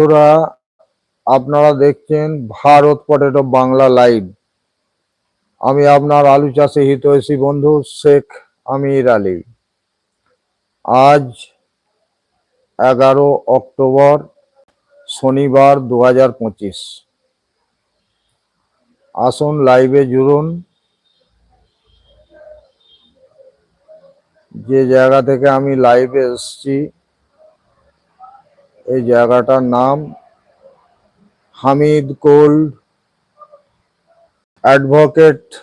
বন্ধুরা, আপনারা দেখছেন ভারত পটেটো বাংলা লাইভ। আমি আপনার আলু চাষে হিতৈষী বন্ধু, শেখ আমির আলী। আজ এগারো অক্টোবর, শনিবার দু হাজার পঁচিশ। আসুন লাইভে জুড়ুন। যে জায়গা থেকে আমি লাইভে এসেছি এই জায়গাটার নাম हामिद कोल्ड एडवोकेट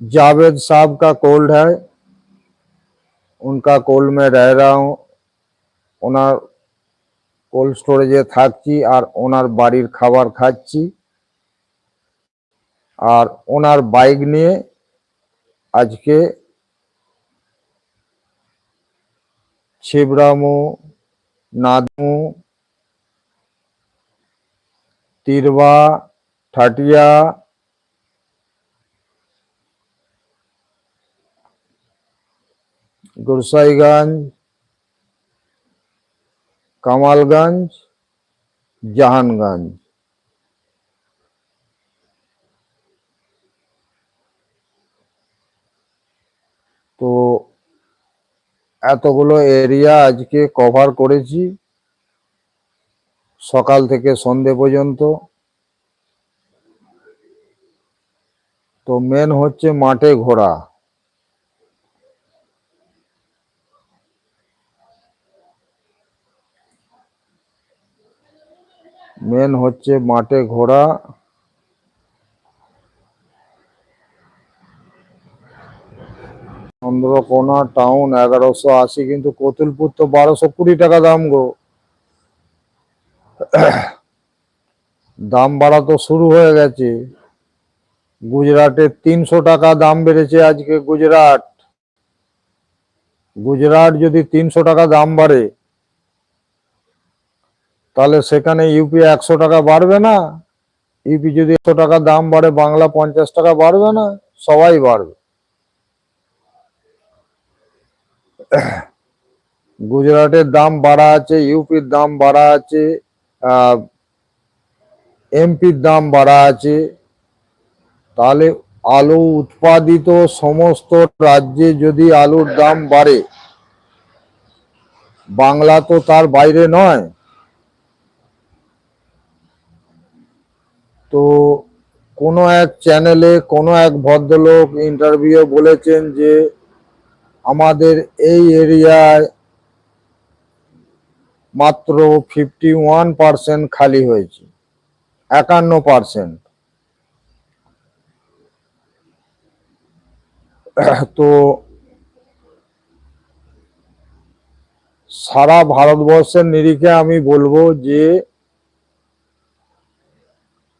जावेद साहब का कोल्ड है उनका कोल्ड में रह रहा हूँ ওনার কোল্ড স্টোরেজে থাকছি আর ওনার বাড়ির খাবার খাচ্ছি আর ওনার বাইক নিয়ে আজকে ছিবরামু नादू तिरवा ठाटिया गुरसाईगंज कमालगंज जहानगंज। तो এতগুলো এরিয়া আজকে কভার করেছি। সকাল থেকে সন্ধে পর্যন্ত। তো মেন হচ্ছে মাঠে ঘোরা। মেন হচ্ছে মাঠে ঘোরা। চন্দ্রকোনা টাউন এগারোশো আশি, কিন্তু কতুলপুর তো বারোশো কুড়ি টাকা দাম গো। দাম বাড়া তো শুরু হয়ে গেছে। গুজরাটে তিনশো টাকা দাম বেড়েছে আজকে গুজরাট। গুজরাট যদি তিনশো টাকা দাম বাড়ে, তাহলে সেখানে ইউপি একশো টাকা বাড়বে না? ইউপি যদি একশো টাকা দাম বাড়ে, বাংলা পঞ্চাশ টাকা বাড়বে না? সবাই বাড়বে। গুজরাটের দাম বাড়া আছে, ইউপির দাম বাড়া আছে এমপির দাম বাড়া আছে। তাহলে আলু উৎপাদিত সমস্ত রাজ্যে যদি আলুর দাম বাড়ে, বাংলা তো তার বাইরে নয়। তো কোনো এক চ্যানেলে কোনো এক ভদ্রলোক ইন্টারভিউ বলেছেন যে আমাদের এই এরিয়ায় মাত্র ফিফটি ওয়ান পার্সেন্ট খালি হয়েছে, একান্ন পার্সেন্ট তো সারা ভারতবর্ষের নিরিখে আমি বলব যে,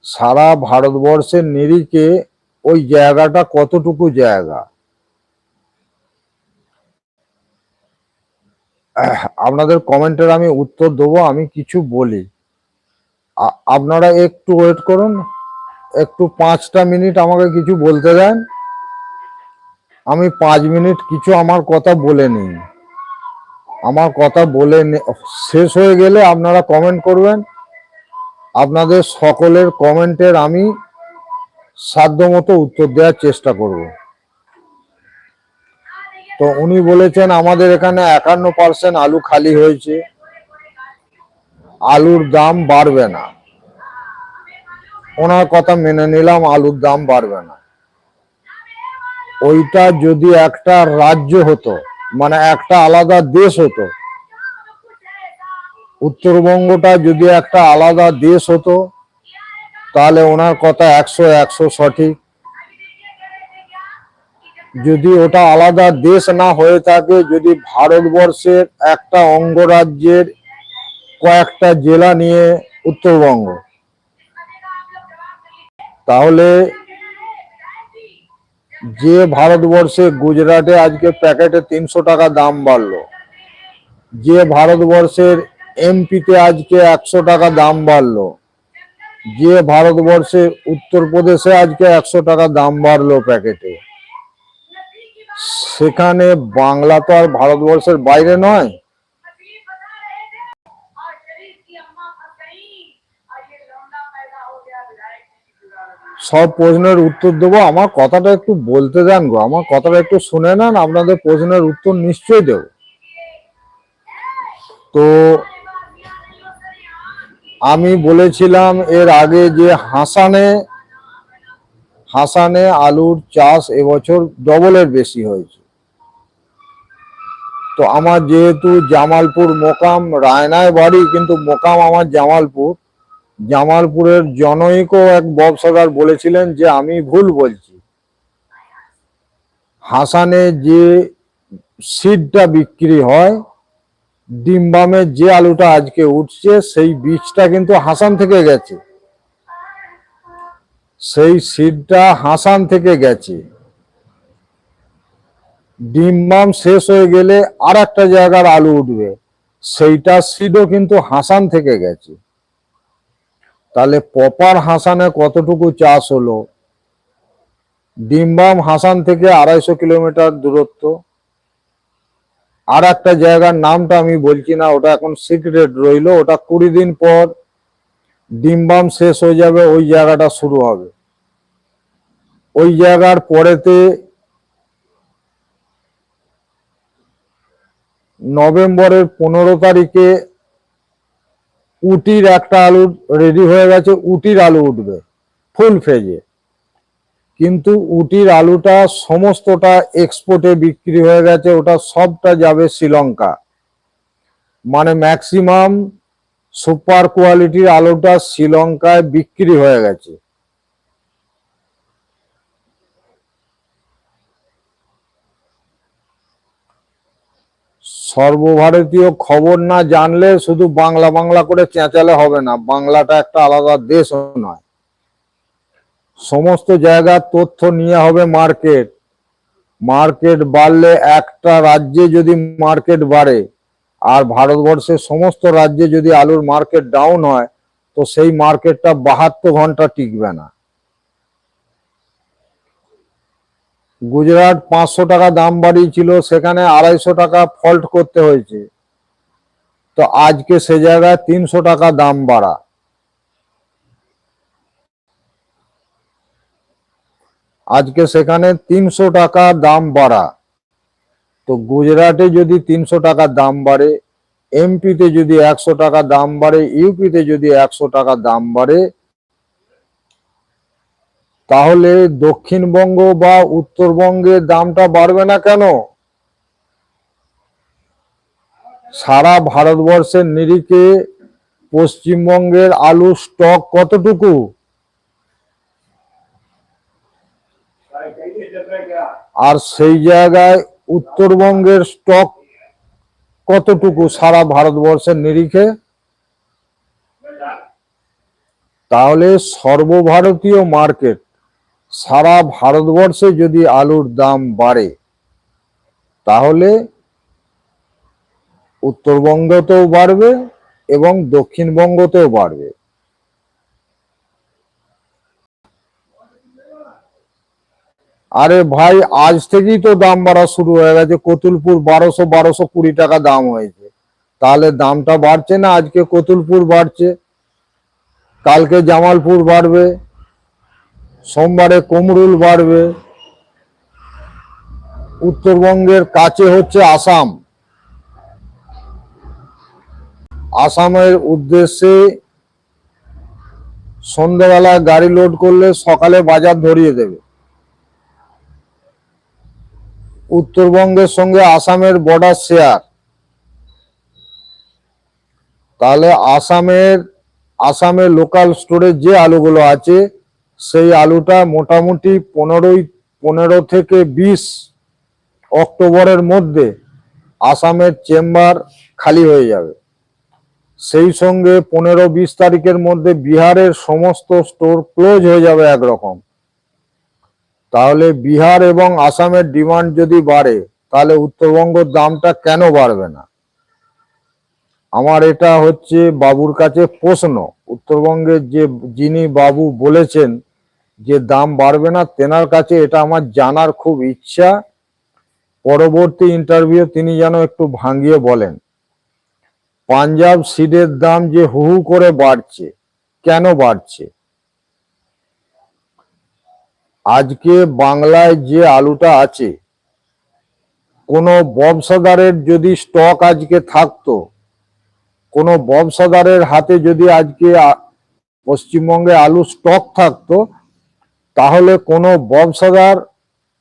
সারা ভারতবর্ষের নিরিখে ওই জায়গাটা কতটুকু জায়গা? আপনাদের কমেন্টের আমি উত্তর দেবো, আমি কিছু বলি। আপনারা একটু ওয়েট করুন, একটু পাঁচটা মিনিট আমাকে কিছু বলতে দেন। আমি পাঁচ মিনিট কিছু আমার কথা বলে নিই। আমার কথা বলে শেষ হয়ে গেলে আপনারা কমেন্ট করবেন। আপনাদের সকলের কমেন্টের আমি সাধ্যমতো উত্তর দেওয়ার চেষ্টা করব। তো উনি বলেছেন, আমাদের এখানে একান্ন পার্সেন্ট আলু খালি হয়েছে। আলুর দাম বাড়বে না। ওনার কথা মেনে নিলাম, আলুর দাম বাড়বে না। ওইটা যদি একটা রাজ্য হতো মানে একটা আলাদা দেশ হতো, উত্তরবঙ্গটা যদি একটা আলাদা দেশ হতো, তাহলে ওনার কথা একশো একশো সঠিক যদি ওটা আলাদা দেশ না হয়ে থাকে, যদি ভারতবর্ষের একটা অঙ্গরাজ্যের কয়েকটা জেলা নিয়ে উত্তরবঙ্গ। তাহলে যে ভারতবর্ষে গুজরাটে আজকে প্যাকেটে তিনশো টাকা দাম বাড়লো, যে ভারতবর্ষের এমপিতে আজকে একশো টাকা দাম বাড়লো, যে ভারতবর্ষে উত্তরপ্রদেশে আজকে একশো টাকা দাম বাড়লো প্যাকেটে। সেখানে বাংলা তো আর ভারতবর্ষের বাইরে নয়। সব প্রশ্নের উত্তর দেবো। আমার কথাটা একটু বলতে দেন গো। আমার কথাটা একটু শুনে নেন, আপনাদের প্রশ্নের উত্তর নিশ্চয়ই দেব। তো আমি বলেছিলাম, এর আগে যে হাসানে হাসানে আলুর চাষ এবছর ডবলের বেশি হয়েছে। তো আমার যেহেতু জামালপুর মোকাম, রায়নায় বাড়ি, কিন্তু মোকাম আমার জামালপুর। জামালপুরের জনৈকও এক ব্যবসাদার বলেছিলেন যে, আমি ভুল বলছি। হাসানে যে সিডটা বিক্রি হয় ডিমবামের যে আলুটা আজকে উঠছে, সেই বীজটা কিন্তু হাসান থেকে গেছে। সেই সিডটা হাসান থেকে গেছে। ডিমবাম শেষ হয়ে গেলে আর একটা জায়গার আলু উঠবে। সেইটা সিডও কিন্তু হাসান থেকে গেছে। তাহলে পপার হাসানে কতটুকু চাষ হলো? ডিমবাম হাসান থেকে আড়াইশো কিলোমিটার দূরত্ব। আর একটা জায়গার নামটা আমি বলছি না, ওটা এখন সিক্রেট রইল, ওটা কুড়ি দিন পর ডিমবাম শেষ হয়ে যাবে, ওই জায়গাটা শুরু হবে। ওই জায়গার পরেতে নভেম্বরের পনেরো তারিখে উটির একটা আলু রেডি হয়ে গেছে, উটির আলু উঠবে, ফুল ফেজে। কিন্তু উটির আলুটা সমস্তটা এক্সপোর্টে বিক্রি হয়ে গেছে, ওটা সবটা যাবে শ্রীলঙ্কা। মানে ম্যাক্সিমাম সুপার কোয়ালিটির আলুটা শ্রীলঙ্কায় বিক্রি হয়ে গেছে। সর্বভারতীয় খবর না জানলে শুধু বাংলা বাংলা করে চেঁচালে হবে না, বাংলাটা একটা আলাদা দেশ নয়। সমস্ত জায়গার তথ্য নিয়ে হবে মার্কেট। মার্কেট বাড়লে একটা রাজ্যে যদি মার্কেট বাড়ে আর ভারতবর্ষের সমস্ত রাজ্যে যদি আলুর মার্কেট ডাউন হয়, তো সেই মার্কেটটা বাহাত্তর ঘণ্টা টিকবে না। গুজরাট পাঁচশো টাকা দাম বাড়িয়েছিল, সেখানে আড়াইশো টাকা ফল্ট করতে হয়েছে। তো আজকে সে জায়গায় তিনশো টাকা দাম বাড়া। আজকে সেখানে তিনশো টাকা দাম বাড়া। তো গুজরাটে যদি তিনশো টাকা দাম বাড়ে, এমপিতে যদি একশো টাকা দাম বাড়ে, ইউপিতে যদি একশো টাকা দাম বাড়ে, তাহলে দক্ষিণবঙ্গ বা উত্তরবঙ্গের দামটা বাড়বে না কেন? সারা ভারতবর্ষের নিরিখে পশ্চিমবঙ্গের আলু স্টক কতটুকু? আর সেই জায়গায় উত্তরবঙ্গের স্টক কতটুকু সারা ভারতবর্ষের নিরিখে? তাহলে সর্বভারতীয় মার্কেট সারা ভারতবর্ষে যদি আলুর দাম বাড়ে, তাহলে উত্তরবঙ্গতেও বাড়বে এবং দক্ষিণবঙ্গতেও বাড়বে। আরে ভাই, আজ থেকেই তো দাম বাড়া শুরু হয়ে গেছে। কতুলপুর বারোশো বারোশো কুড়ি টাকা দাম হয়েছে। তাহলে দামটা বাড়ছে না? আজকে কতুলপুর বাড়ছে। কালকে জামালপুর বাড়বে। সোমবারে কুমরুল বাড়বে। উত্তরবঙ্গের কাছে হচ্ছে আসাম। আসামের উদ্দেশ্যে সন্ধ্যেবেলা গাড়ি লোড করলে সকালে বাজার ধরিয়ে দেবে। উত্তরবঙ্গের সঙ্গে আসামের বর্ডার শেয়ার তাহলে আসামের আসামের লোকাল স্টোরে যে আলুগুলো আছে, সেই আলুটা মোটামুটি পনেরোই, পনেরো থেকে বিশ অক্টোবরের মধ্যে আসামের চেম্বার খালি হয়ে যাবে। সেই সঙ্গে পনেরো, বিশ তারিখের মধ্যে বিহারের সমস্ত স্টোর ক্লোজ হয়ে যাবে একরকম। তাহলে বিহার এবং আসামের ডিমান্ড যদি বাড়ে, তাহলে উত্তরবঙ্গের দামটা কেন বাড়বে না? আমার এটা হচ্ছে বাবুর কাছে প্রশ্ন। উত্তরবঙ্গের যে যিনি বাবু বলেছেন যে দাম বাড়বে না, তেনার কাছে এটা আমার জানার খুব ইচ্ছা। পরবর্তী ইন্টারভিউ তিনি যেন একটু ভাঙিয়ে বলেন। পাঞ্জাব সিডের দাম যে হু হু করে বাড়ছে, কেন বাড়ছে? আজকে বাংলায় যে আলুটা আছে, কোনো ব্যবসাদারের যদি স্টক আজকে থাকতো, কোনো ব্যবসাদারের হাতে যদি আজকে পশ্চিমবঙ্গে আলু স্টক থাকতো, তাহলে কোনো ব্যবসাদার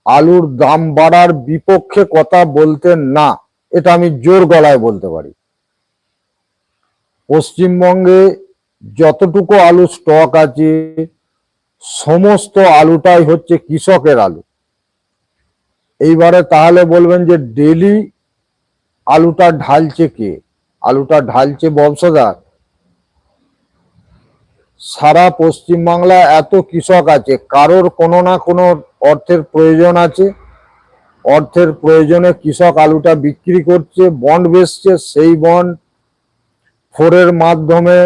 আলুর দাম বাড়ার বিপক্ষে কথা বলতেন না। এটা আমি জোর গলায় বলতে পারি। পশ্চিমবঙ্গে যতটুকু আলু স্টক আছে সমস্ত আলুটাই হচ্ছে কৃষকের আলু। এইবারে তাহলে বলবেন যে ডেলি আলুটা ঢালছে কে? আলুটা ঢালছে ব্যবসাদার সারা পশ্চিমবাংলায় এত কৃষক আছে, কারোর কোনো না কোনো অর্থের প্রয়োজন আছে। অর্থের প্রয়োজনে কৃষক আলুটা বিক্রি করছে বন্ড বেচছে, সেই বন্ড ফোরের মাধ্যমে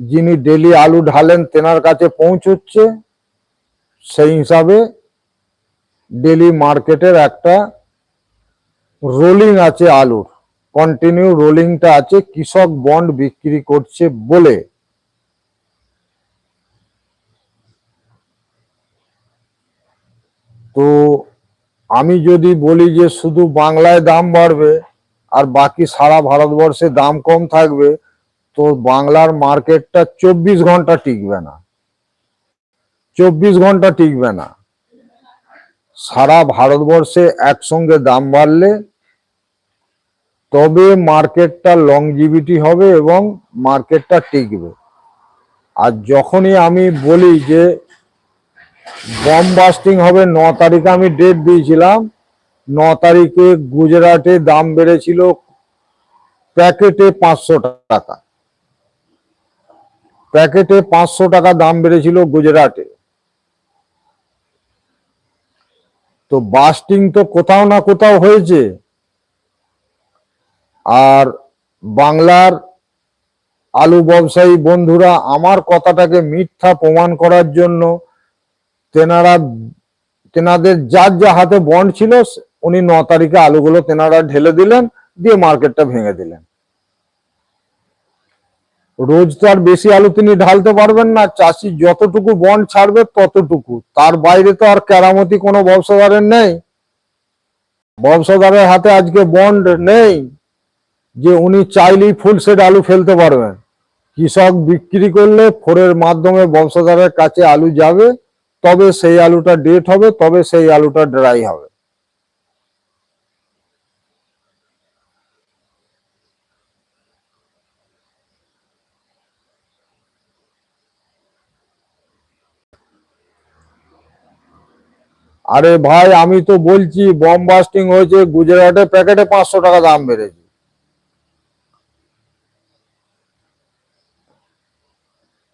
যিনি ডেলি আলু ঢালেন, তেনার কাছে পৌঁছচ্ছে, সেই হিসাবে ডেলি মার্কেটের একটা রোলিং আছে আলুর। কন্টিনিউ রোলিংটা আছে, কৃষক বন্ড বিক্রি করছে বলে। তো আমি যদি বলি যে শুধু বাংলায় দাম বাড়বে, আর বাকি সারা ভারতবর্ষে দাম কম থাকবে তো বাংলার মার্কেটটা চব্বিশ ঘণ্টা টিকবে না। চব্বিশ ঘণ্টা টিকবে না। সারা ভারতবর্ষে একসঙ্গে দাম বাড়লে তবে মার্কেটটা লংজিভিটি হবে এবং মার্কেটটা টিকবে। আর যখনই আমি বলি যে বম বাস্টিং হবে, ন তারিখে আমি ডেট দিয়েছিলাম, ন তারিখে গুজরাটে দাম বেড়েছিল প্যাকেটে পাঁচশো টাকা। প্যাকেটে পাঁচশো টাকা দাম বেড়েছিল গুজরাটে। তো বাস্টিং তো কোথাও না কোথাও হয়েছে। আর বাংলার আলু ব্যবসায়ী বন্ধুরা, আমার কথাটাকে মিথ্যা প্রমাণ করার জন্য তেনারা, তেনাদের যার যা হাতে বন্ড ছিল, উনি ন তারিখে আলুগুলো তেনারা ঢেলে দিলেন, দিয়ে মার্কেটটা ভেঙে দিলেন। রোজ তো আর বেশি আলু তিনি ঢালতে পারবেন না। চাষি যতটুকু বন্ড ছাড়বে ততটুকু। তার বাইরে তো আর কেরামতি কোনো ব্যবসাদারের নেই। ব্যবসাদারের হাতে আজকে বন্ড নেই যে উনি চাইলেই ফুল সেট আলু ফেলতে পারবেন। কৃষক বিক্রি করলে ফোরের মাধ্যমে ব্যবসাদারের কাছে আলু যাবে, তবে সেই আলুটা ডেট হবে, তবে সেই আলুটা ড্রাই হবে। আরে ভাই, আমি তো বলছি বম বাস্টিং হয়েছে, গুজরাটে প্যাকেটে পাঁচশো টাকা দাম বেড়েছে।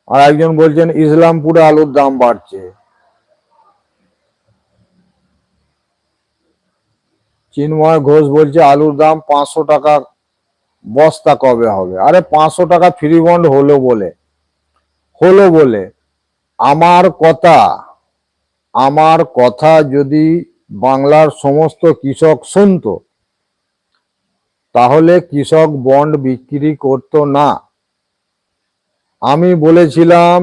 আর একজন বলছেন, ইসলামপুরে আলুর দাম বাড়ছে। চিন্ময় ঘোষ বলছে, আলুর দাম পাঁচশো টাকা, বস্তা কবে হবে? আরে পাঁচশো টাকা ফ্রি বন্ড হলো বলে। হলো বলে। আমার কথা আমার কথা যদি বাংলার সমস্ত কৃষক শুনতো, তাহলে কৃষক বন্ড বিক্রি করতো না। আমি বলেছিলাম,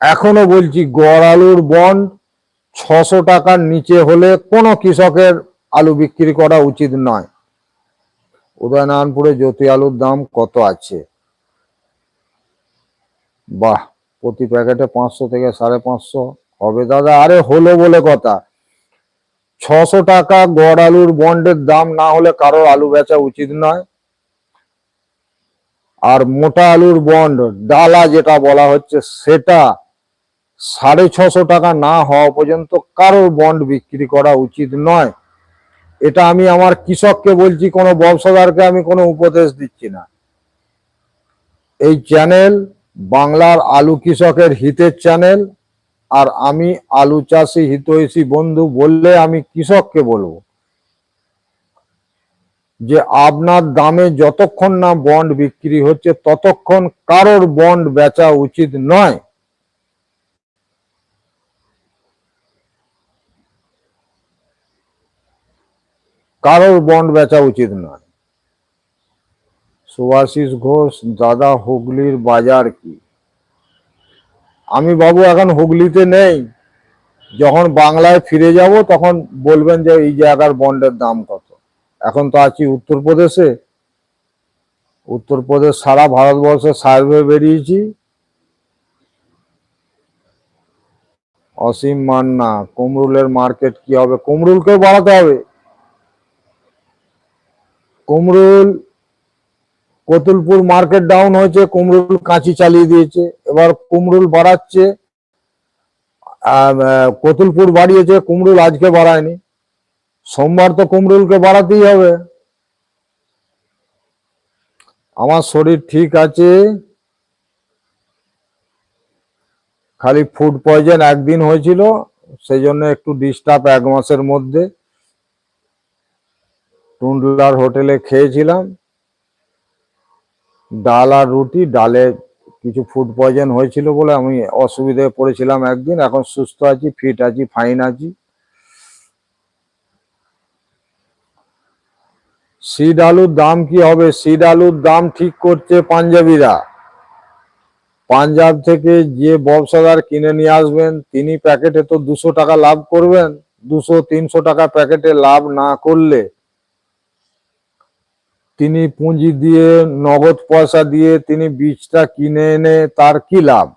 এখনও বলছি, গড় আলুর বন্ড ছশো টাকার নিচে হলে কোনো কৃষকের আলু বিক্রি করা উচিত নয়। উদয়নারায়ণপুরে জ্যোতি আলুর দাম কত আছে? বাহ, প্রতি প্যাকেটে পাঁচশো থেকে সাড়ে পাঁচশো। হবে, দাদা? আরে হলো বলে কথা। ছশো টাকা গড় আলুর বন্ডের দাম না হলে কারোর আলু বেচা উচিত নয়। আর মোটা আলুর বন্ড, ডালা যেটা বলা হচ্ছে, সেটা সাড়ে ছশো টাকা না হওয়া পর্যন্ত কারোর বন্ড বিক্রি করা উচিত নয়। এটা আমি আমার কৃষককে বলছি, কোনো ব্যবসাদারকে আমি কোনো উপদেশ দিচ্ছি না। এই চ্যানেল বাংলার আলু কৃষকের হিতের চ্যানেল। আর আমি আলু চাষি হিতৈষী বন্ধু বললে আমি কৃষককে বলব যে আপনার দামে যতক্ষণ না বন্ড বিক্রি হচ্ছে, ততক্ষণ কারোর বন্ড বেচা উচিত নয়। কারোর বন্ড বেচা উচিত নয়। সুভাষিস ঘোষ, দাদা হুগলির বাজার কি? আমি বাবু এখন হুগলিতে নেই। যখন বাংলায় ফিরে যাব, তখন বলবেন যে এই জায়গার বন্ডের দাম কত। এখন তো আছি উত্তরপ্রদেশে। উত্তরপ্রদেশ সারা ভারতবর্ষে সার্ভে বেরিয়েছি। অসীম মান্না, কুমরুলের মার্কেট কি হবে? কুমরুলকেও বাড়াতে হবে। কুমরুল কতুলপুর মার্কেট ডাউন হয়েছে কুমরুল কাঁচি চালিয়ে দিয়েছে, এবার কুমরুল বাড়াচ্ছে কতুলপুর বাড়িয়েছে কুমরুল আজকে বাড়ায়নি, সোমবার তো কুমরুলকে বাড়াতেই হবে। আমার শরীর ঠিক আছে, খালি ফুড পয়জন একদিন হয়েছিল সেই জন্য একটু ডিস্টার্ব এক মাসের মধ্যে। টুন্ডলার হোটেলে খেয়েছিলাম। ডাল আর রুটি, ডালে কিছু ফুড পয়জন হয়েছিল বলে আমি অসুবিধায় পড়েছিলাম একদিন। এখন সুস্থ আছি ফিট আছি ফাইন আছি। সিড আলুর দাম কি হবে? সিড আলুর দাম ঠিক করছে পাঞ্জাবিরা। পাঞ্জাব থেকে যে ব্যবসাদার কিনে নিয়ে আসবেন, তিনি প্যাকেটে তো দুশো টাকা লাভ করবেন। দুশো, তিনশো টাকা প্যাকেটে লাভ না করলে তিনি পুঁজি দিয়ে, নগদ পয়সা দিয়ে তিনি বীজটা কিনে এনে তার কি লাভ?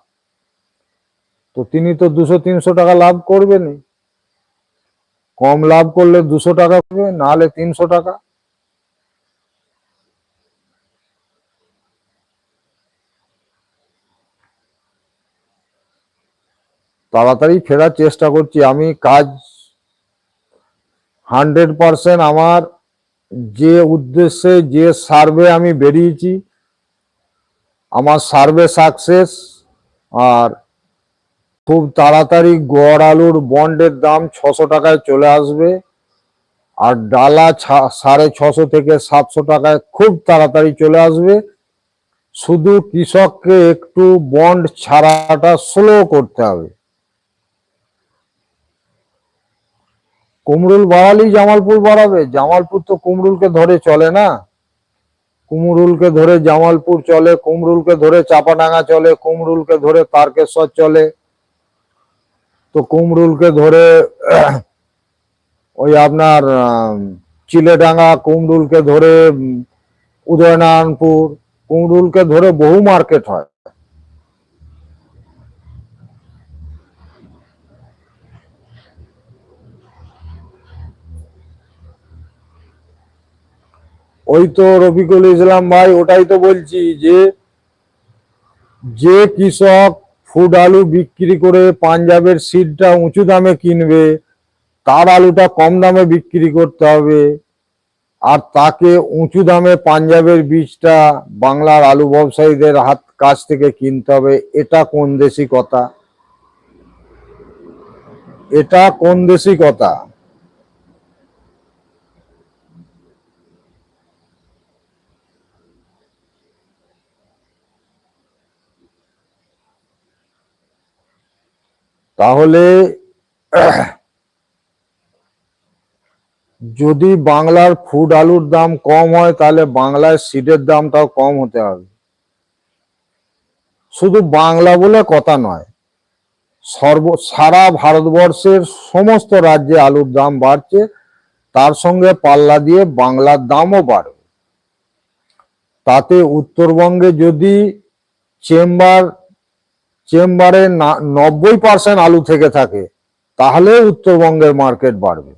তো তিনি তো দুশো, তিনশো টাকা লাভ করবেনই। কম লাভ করলে দুশো টাকা পাবে নাহলে তিনশো টাকা। তাড়াতাড়ি ফেরার চেষ্টা করছি। আমি কাজ হান্ড্রেড পার্সেন্ট আমার যে উদ্দেশ্যে যে সার্ভে আমি বেরিয়েছি, আমার সার্ভে সাকসেস আর খুব তাড়াতাড়ি গড় আলুর বন্ডের দাম ছশো টাকায় চলে আসবে আর ডালা সাড়ে ছশো থেকে সাতশো টাকায় খুব তাড়াতাড়ি চলে আসবে। শুধু কৃষককে একটু বন্ড ছাড়াটা স্লো করতে হবে। কুমরুল বাড়ালেই জামালপুর বাড়াবে। জামালপুর তো কুমরুলকে ধরে চলে না। কুমরুলকে ধরে জামালপুর চলে কুমরুলকে ধরে চাপাডাঙ্গা চলে কুমরুলকে ধরে তারকেশ্বর চলে। তো কুমরুলকে ধরে, ওই আপনার চিলেডাঙ্গা কুমরুলকে ধরে, উদয়নারায়ণপুর কুমরুলকে ধরে বহু মার্কেট হয়। ওই তো রফিকুল ইসলাম ভাই, ওটাই তো বলছি যে যে কৃষক ফুড আলু বিক্রি করে পাঞ্জাবের সিডটা উঁচু দামে কিনবে, তার আলুটা কম দামে বিক্রি করতে হবে, আর তাকে উঁচু দামে পাঞ্জাবের বীজটা বাংলার আলু ব্যবসায়ীদের হাত কাছ থেকে কিনতে হবে, এটা কোন দেশি কথা? এটা কোন দেশি কথা? তাহলে যদি বাংলার ফুড আলুর দাম কম হয়, তাহলে বাংলার সিডের দামটাও কম হতে হবে। শুধু বাংলা বলে কথা নয়, সর্ব, সারা ভারতবর্ষের সমস্ত রাজ্যে আলুর দাম বাড়ছে, তার সঙ্গে পাল্লা দিয়ে বাংলার দামও বাড়বে। তাতে উত্তরবঙ্গে যদি চেম্বার চেম্বারে নব্বই পার্সেন্ট আলু থেকে থাকে, তাহলে উত্তরবঙ্গের মার্কেট বাড়বে।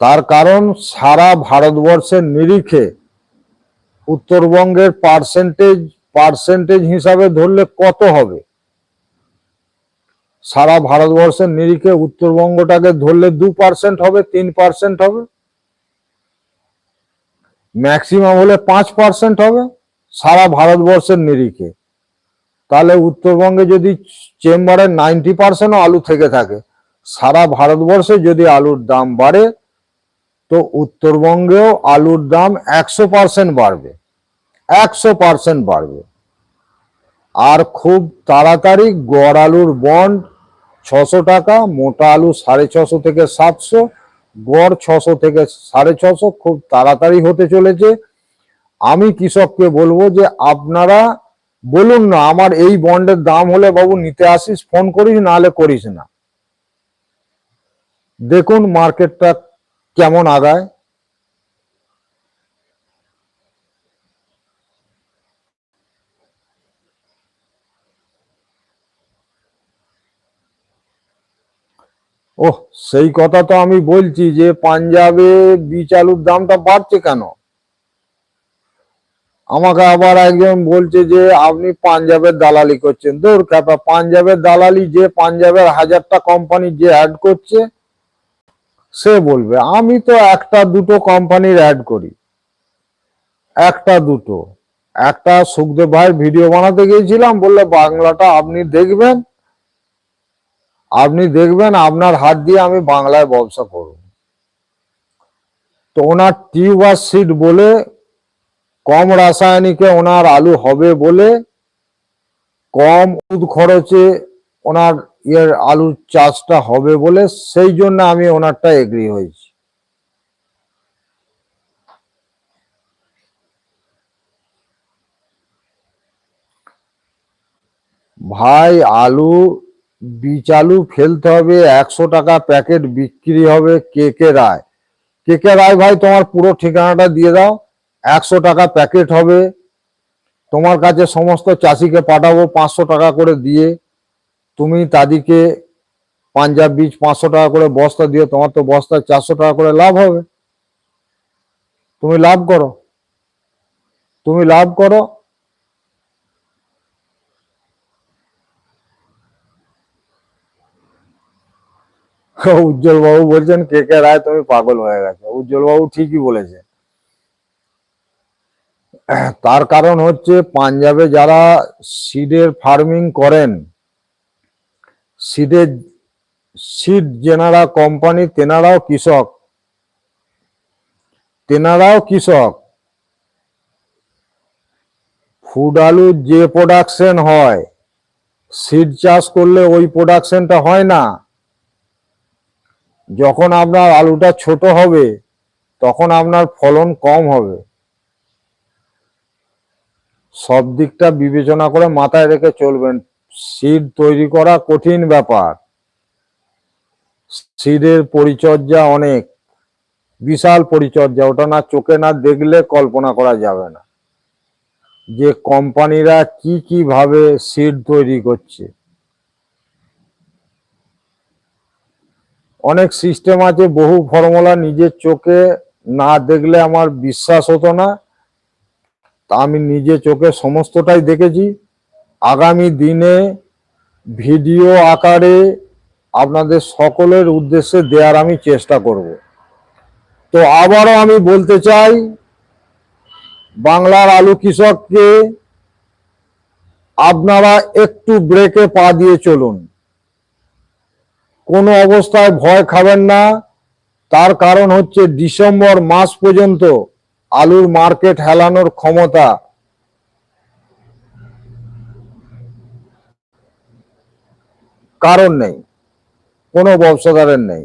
তার কারণ সারা ভারতবর্ষের নিরিখে উত্তরবঙ্গের পার্সেন্টেজ পার্সেন্টেজ হিসাবে ধরলে কত হবে? সারা ভারতবর্ষের নিরিখে উত্তরবঙ্গটাকে ধরলে দু পার্সেন্ট হবে, তিন পার্সেন্ট হবে। ম্যাক্সিমাম হলে পাঁচ পার্সেন্ট হবে। সারা ভারতবর্ষের নিরিখে। তাহলে উত্তরবঙ্গে যদি চেম্বারে নাইনটি পার্সেন্টও আলু থেকে থাকে, সারা ভারতবর্ষে যদি আলুর দাম বাড়ে, তো উত্তরবঙ্গেও আলুর দাম একশো পার্সেন্ট বাড়বে, একশো পার্সেন্ট বাড়বে। আর খুব তাড়াতাড়ি গড় আলুর বন্ড ছশো টাকা, মোটা আলু সাড়ে ছশো থেকে সাতশো, গড় ছশো থেকে সাড়ে ছশো খুব তাড়াতাড়ি হতে চলেছে। আমি কৃষককে বলব যে আপনারা বলুন না, আমার এই বন্ডের দাম হলে বাবু নিতে আসিস ফোন করিস, নাহলে করিস না। দেখুন মার্কেটটা কেমন আগায়। ওহ, সেই কথা তো আমি বলছি যে পাঞ্জাবে বীজ আলুর দামটা বাড়ছে কেন? আমাকে আবার একজন বলছে যে, আপনি পাঞ্জাবের দালালি করছেন। দূর ক্যাপা পাঞ্জাবের দালালি যে, পাঞ্জাবের হাজারটা কোম্পানি যে অ্যাড করছে, সে বলবে, আমি তো একটা দুটো কোম্পানির অ্যাড করি। একটা দুটো। একটা সুখদেব ভাই ভিডিও বানাতে গিয়েছিলাম, বললে, বাংলাটা আপনি দেখবেন আপনি দেখবেন, আপনার হাত দিয়ে আমি বাংলায় ব্যবসা করব। তো ওনার টিউবার সিট বলে কম রাসায়নিকে ওনার আলু হবে বলে, কম উদ খরচে ওনার ইয়ের আলুর চাষটা হবে বলে, সেই জন্য আমি ওনারটা এগ্রি হয়েছি। ভাই, আলু, বীজ আলু ফেলতে হবে, একশো টাকা প্যাকেট বিক্রি হবে কে কে রায়। কে কে রায় ভাই, তোমার পুরো ঠিকানাটা দিয়ে দাও। একশো টাকা প্যাকেট হবে। তোমার কাছে সমস্ত চাষিকে পাঠাবো, পাঁচশো টাকা করে দিয়ে। তুমি তাদেরকে পাঞ্জাব বীজ পাঁচশো টাকা করে বস্তা দিয়ে, তোমার তো বস্তায় চারশো টাকা করে লাভ হবে। তুমি লাভ করো। তুমি লাভ করো। উজ্জ্বল বাবু বলছেন, কে কে রায়? তুমি পাগল হয়ে গেছে। উজ্জ্বল বাবু ঠিকই বলেছে। তার কারণ হচ্ছে পাঞ্জাবে যারা সিডের ফার্মিং করেন সিডের সিড যেনারা কোম্পানি, তেনারাও কৃষক। তেনারাও কৃষক। ফুড আলুর যে প্রোডাকশন হয়, সিড চাষ করলে ওই প্রোডাকশনটা হয় না। যখন আপনার আলুটা ছোট হবে, তখন আপনার ফলন কম হবে। সব দিকটা বিবেচনা করে মাথায় রেখে চলবেন। সিড তৈরি করা কঠিন ব্যাপার। সিডের পরিচর্যা অনেক, বিশাল পরিচর্যা, ওটা না চোখে না দেখলে কল্পনা করা যাবে না। যে কোম্পানিরা কি কি ভাবে সিড তৈরি করছে। অনেক সিস্টেম আছে, বহু ফর্মুলা নিজের চোখে না দেখলে আমার বিশ্বাস হতো না। আমি নিজে চোখে সমস্তটাই দেখেছি। আগামী দিনে ভিডিও আকারে আপনাদের সকলের উদ্দেশ্যে দেওয়ার আমি চেষ্টা করব। তো আবারও আমি বলতে চাই, বাংলার আলু কৃষককে আপনারা একটু ব্রেকে পা দিয়ে চলুন। কোনো অবস্থায় ভয় খাবেন না। তার কারণ হচ্ছে ডিসেম্বর মাস পর্যন্ত আলুর মার্কেট হেলানোর ক্ষমতা। কারণ নেই, কোনো ব্যবসাদারের নেই।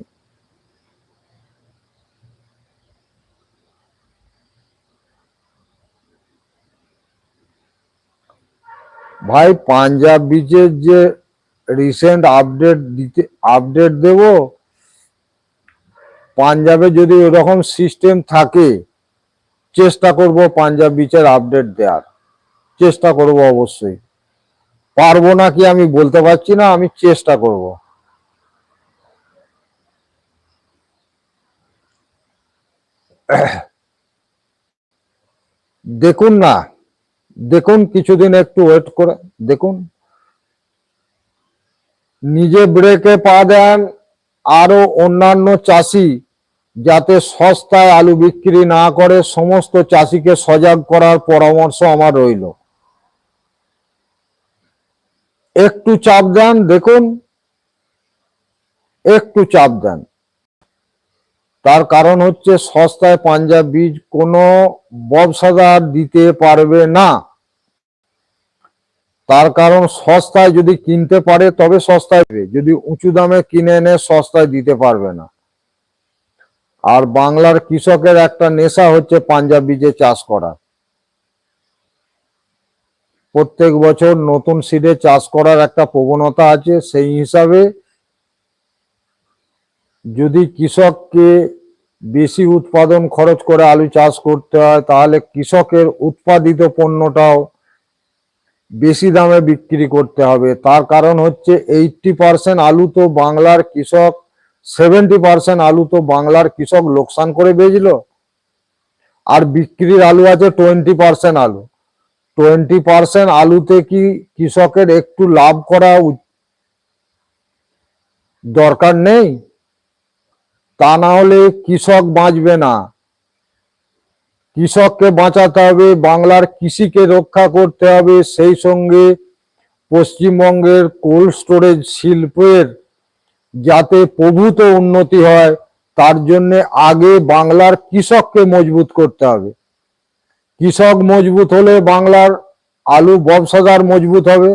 ভাই, পাঞ্জাব বিচের যে রিসেন্ট আপডেট দিতে আপডেট দেব? পাঞ্জাবে যদি এরকম সিস্টেম থাকে চেষ্টা করব পাঞ্জাব বিচের আপডেট দেওয়ার চেষ্টা করব অবশ্যই। পারব না কি আমি বলতে পারছি না, আমি চেষ্টা করব। দেখুন না, দেখুন কিছুদিন একটু ওয়েট করে, দেখুন। নিজে ব্রেকে পা দেন, আরও অন্যান্য চাষি যাতে সস্তায় আলু বিক্রি না করে সমস্ত চাষিকে সজাগ করার পরামর্শ আমার রইল। একটু চাপ দেন, দেখুন। একটু চাপ দেন। তার কারণ হচ্ছে সস্তায় পাঞ্জাব বীজ কোনো ব্যবসাদার দিতে পারবে না। তার কারণ সস্তায় যদি কিনতে পারে, তবে সস্তায় যদি উঁচু দামে কিনে এনে সস্তায় দিতে পারবে না। আর বাংলার কৃষকের একটা নেশা হচ্ছে পাঞ্জাব বীজে চাষ করা। প্রত্যেক বছর নতুন সিডে চাষ করার একটা প্রবণতা আছে, সেই হিসাবে যদি কৃষককে বেশি উৎপাদন খরচ করে আলু চাষ করতে হয়, তাহলে কৃষকের উৎপাদিত পণ্যটাও বেশি দামে বিক্রি করতে হবে। তার কারণ হচ্ছে এইটটি পার্সেন্ট আলু তো বাংলার কৃষক সেভেন্টি পার্সেন্ট আলু তো বাংলার কৃষক লোকসান করে বেচলো, আর বিক্রির আলু আছে টোয়েন্টি পার্সেন্ট আলু। টোয়েন্টি পার্সেন্ট আলুতে কি কৃষকের একটু লাভ করা দরকার নেই? তা না হলে কৃষক বাঁচবে না। কৃষককে বাঁচাতে হবে, বাংলার কৃষিকে রক্ষা করতে হবে, সেই সঙ্গে পশ্চিমবঙ্গের কোল্ড স্টোরেজ শিল্পের যাতে প্রভূত উন্নতি হয়, তার জন্য আগে বাংলার কৃষককে মজবুত করতে হবে। কৃষক মজবুত হলে বাংলার আলু ব্যবসাদার মজবুত হবে।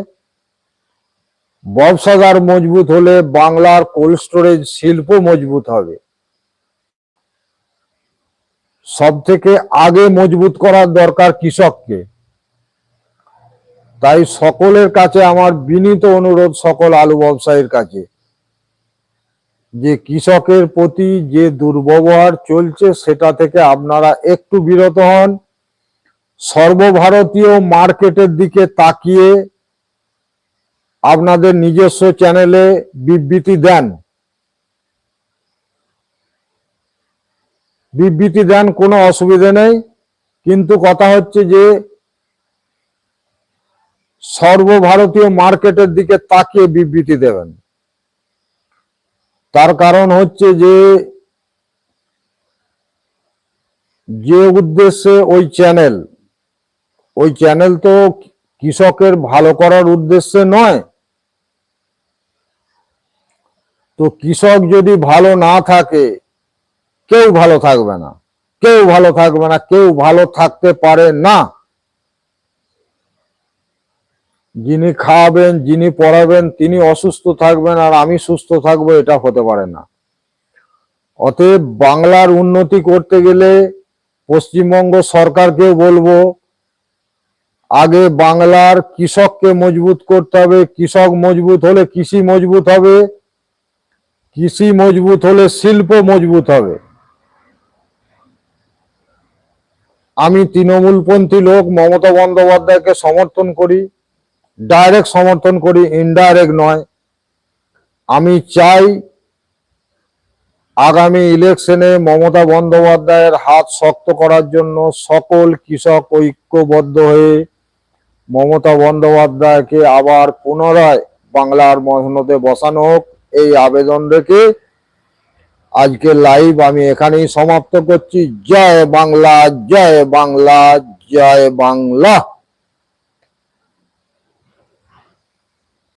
ব্যবসাদার মজবুত হলে বাংলার কোল্ড স্টোরেজ শিল্প মজবুত হবে। সব থেকে আগে মজবুত করার দরকার কৃষককে। তাই সকলের কাছে আমার বিনীত অনুরোধ সকল আলু ব্যবসায়ীর কাছে। যে কৃষকের প্রতি যে দুর্ব্যবহার চলছে সেটা থেকে আপনারা একটু বিরত হন। সর্বভারতীয় মার্কেটের দিকে তাকিয়ে আপনাদের নিজস্ব চ্যানেলে বিবৃতি দেন। বিবৃতি দেন, কোনো অসুবিধে নেই। কিন্তু কথা হচ্ছে যে, সর্বভারতীয় মার্কেটের দিকে তাকিয়ে বিবৃতি দেবেন। তার কারণ হচ্ছে যে যে উদ্দেশ্যে ওই চ্যানেল ওই চ্যানেল তো কৃষকের ভালো করার উদ্দেশ্যে নয়। তো কৃষক যদি ভালো না থাকে, কেউ ভালো থাকবে না। কেউ ভালো থাকবে না, কেউ ভালো থাকতে পারে না। যিনি খাওয়াবেন যিনি পড়াবেন, তিনি অসুস্থ থাকবেন আর আমি সুস্থ থাকব, এটা হতে পারে না। অতএব বাংলার উন্নতি করতে গেলে পশ্চিমবঙ্গ সরকারকেও বলব, আগে বাংলার কৃষককে মজবুত করতে হবে, কৃষক মজবুত হলে কৃষি মজবুত হবে, কৃষি মজবুত হলে শিল্প মজবুত হবে। আমি তৃণমূলপন্থী লোক, মমতা বন্দ্যোপাধ্যায়কে সমর্থন করি। ডাইরেক্ট সমর্থন করি ইনডাইরেক্ট নয়। আমি চাই আগামী ইলেকশনে মমতা বন্দ্যোপাধ্যায়ের হাত শক্ত করার জন্য সকল কৃষক ঐক্যবদ্ধ হয়ে মমতা বন্দ্যোপাধ্যায়কে আবার পুনরায় বাংলার মহনতে বসানো হোক, এই আবেদন রেখে আজকে লাইভ আমি এখানেই সমাপ্ত করছি। জয় বাংলা জয় বাংলা জয় বাংলা।